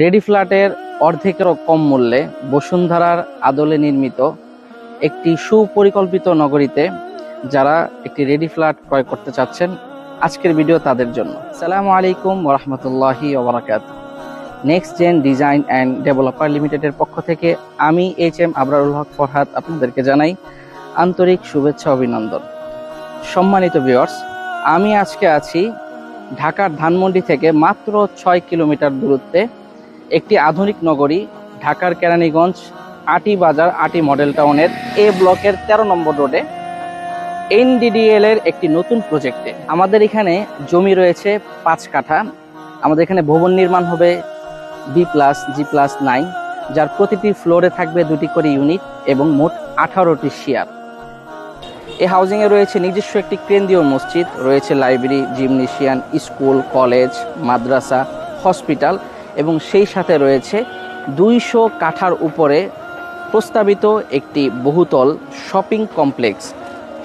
Ready ফ্ল্যাটের অর্ধেকেরও কম মূল্যে বসুন্ধরার আদলে নির্মিত একটি সুপরিকল্পিত নগরীতে যারা একটি রেডি ফ্ল্যাট ক্রয় করতে চাচ্ছেন, আজকের ভিডিও তাদের জন্য। সালামু আলাইকুম ওরহমতুল্লাহি ওবরাকাত next gen design and developer লিমিটেডের পক্ষ থেকে আমি এইচ এম আবরারুল হক ফরহাদ আপনাদেরকে জানাই আন্তরিক শুভেচ্ছা, অভিনন্দন। সম্মানিত ভিউয়ার্স আমি আজকে আছি ঢাকার ধানমন্ডি থেকে মাত্র ছয় কিলোমিটার দূরত্বে একটি আধুনিক নগরী, ঢাকার কেরানীগঞ্জ, আটি বাজার, আটি মডেল টাউনের এ ব্লকের তেরো নম্বর রোডে। এনডিডিএল এর একটি নতুন প্রজেক্টে। আমাদের এখানে জমি রয়েছে পাঁচ কাঠা। আমাদের এখানে ভবন নির্মাণ হবে B plus, G plus nine, যার প্রতিটি ফ্লোরে থাকবে দুটি করে ইউনিট এবং মোট আঠারোটি শেয়ার। এই হাউজিংয়ে রয়েছে নিজস্ব একটি কেন্দ্রীয় মসজিদ, রয়েছে লাইব্রেরি, জিমনেশিয়ান, স্কুল, কলেজ, মাদ্রাসা, হসপিটাল এবং সেই সাথে রয়েছে দুইশো কাঠার উপরে প্রস্তাবিত একটি বহুতল শপিং কমপ্লেক্স।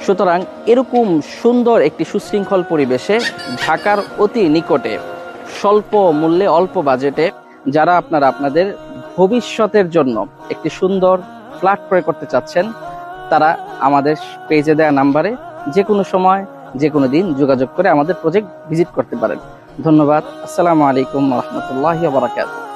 সুতরাং এরকম সুন্দর একটি সুশৃঙ্খল পরিবেশে ঢাকার অতি নিকটে স্বল্প মূল্যে, অল্প বাজেটে যারা আপনারা আপনাদের ভবিষ্যতের জন্য একটি সুন্দর ফ্ল্যাট ক্রয় করতে চাচ্ছেন, তারা আমাদের পেজে দেওয়া নাম্বারে যে কোনো সময় যে কোনো দিন যোগাযোগ করে আমাদের প্রজেক্ট ভিজিট করতে পারেন। ধন্যবাদ। আসসালামু আলাইকুম রহমতুল্লাহ বারাকাত